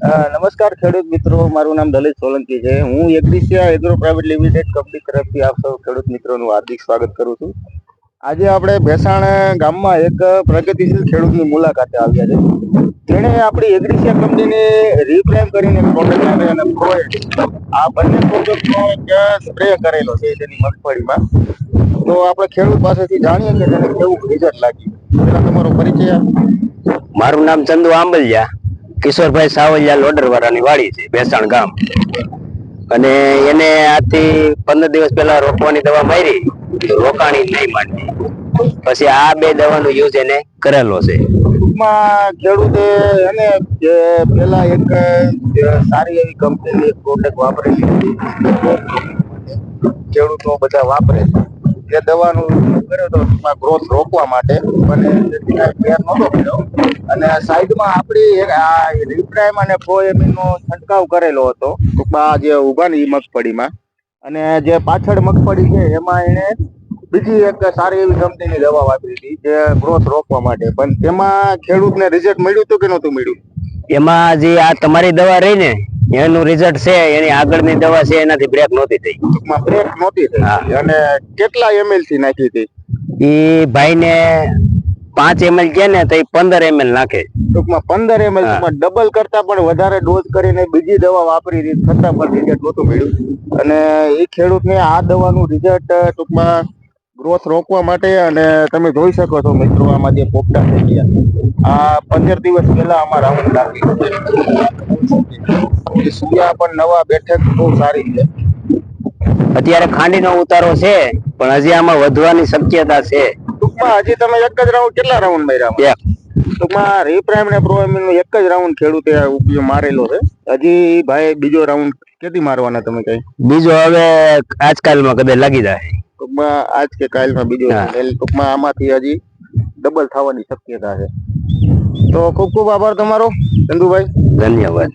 નમસ્કાર ખેડૂત મિત્રો, મારું નામ દલિત સોલંકી છે. હું Agrisia agro private limited company તરફથી આપ સૌ ખેડૂત મિત્રોનું હાર્દિક સ્વાગત કરું છું. આજે આપણે ભેસાણ ગામમાં એક પ્રગતિશીલ ખેડૂતની મુલાકાતે આવ્યા છે. તેણે આપણી એગ્રીસિયા કંપનીની રીપ્રેમ કરીને પ્રોડક્ટ આવે અને પ્રોવાઈડ આ બંને પ્રોડક્ટનો એક સ્પ્રે કરેલો છે તેની મગફળીમાં. તો આપણે ખેડૂત પાસેથી જાણીએ કે તેને કેવું રિઝલ્ટ લાગ્યું. પેલા તમારો પરિચય મારું નામ ચંદુ આંબલિયા. કિશોરભાઈ સાવલિયા લોડરવાળાની વાડી છે બેસાણ ગામ. અને એને આજથી પંદર દિવસ પહેલા રોકવાની દવા મારી રોકાણી નહીં માંડી. પછી આ બે દવાનો યુઝ એને કરેલો છે. ટૂંકમાં ખેડૂતે અને પેલા એક સારી એવી કંપનીની પ્રોડક્ટ વાપરેલી ખેડૂતો બધા વાપરે છે. એ દવાનું કર્યો હતો ટૂંકમાં ગ્રોથ રોકવા માટે અને તેથી કાંઈ ફેર નહોતો કર્યો અને સાઈડમાં આપણી એક આ રીપ્રાઇમ અને છંટકાવ કરેલો હતો. ટૂંકમાં જે ઊભા ને મગફળીમાં અને જે પાછળ મગફળી છે એમાં એને બીજી એક સારી એવી કંપનીની દવા વાપરી હતી જે ગ્રોથ રોકવા માટે. પણ તેમાં ખેડૂતને રિઝલ્ટ મળ્યું હતું કે નહોતું મળ્યું? એમાં જે આ તમારી દવા રહી ને એનું રિઝલ્ટ છે એની આગળની દવા છે એનાથી બ્રેક નહોતી થઈ. ટૂંકમાં બ્રેક નહોતી થઈ. અને કેટલા એમએલથી નાખી હતી? એ ભાઈને પાંચ એમએલ કે ને તો એ પંદર એમએલ નાખે. ટૂંકમાં પંદર એમએલ ડબલ કરતા પણ વધારે ડોઝ કરીને બીજી દવા વાપરી હતી છતાં પણ રિઝલ્ટ નહોતું મળ્યું. અને એ ખેડૂતને આ દવાનું રિઝલ્ટ ટૂંકમાં ગ્રોથ રોકવા માટે અને તમે જોઈ શકો છો મિત્રો આમાં જે પોપટા થઈ ગયા. આ પંદર દિવસ પહેલા આમાં રાઉન્ડ લાગી સુયા પણ નવા બેઠક બહુ સારી છે. અત્યારે ખાંડીનો ઉતારો છે પણ હજી આમાં વધવાની શક્યતા છે. ટૂંકમાં હજી તમે એક જ રાઉન્ડ કેટલા રાઉન્ડ માર્યા? ટૂંકમાં રીપ્રાઇમ ને પ્રોએમિન નો એક જ રાઉન્ડ ખેડૂતે ઉપયોગ મારેલો છે. હજી ભાઈ બીજો રાઉન્ડ કેથી મારવાના તમે કઈ? બીજો હવે આજકાલમાં કદાચ લાગી જાય. ટૂંકમાં આજ કે કાલમાં બીજો ટૂંકમાં આમાંથી હજી ડબલ થવાની શક્યતા છે. તો ખૂબ ખૂબ આભાર તમારો ચંદુભાઈ. ધન્યવાદ.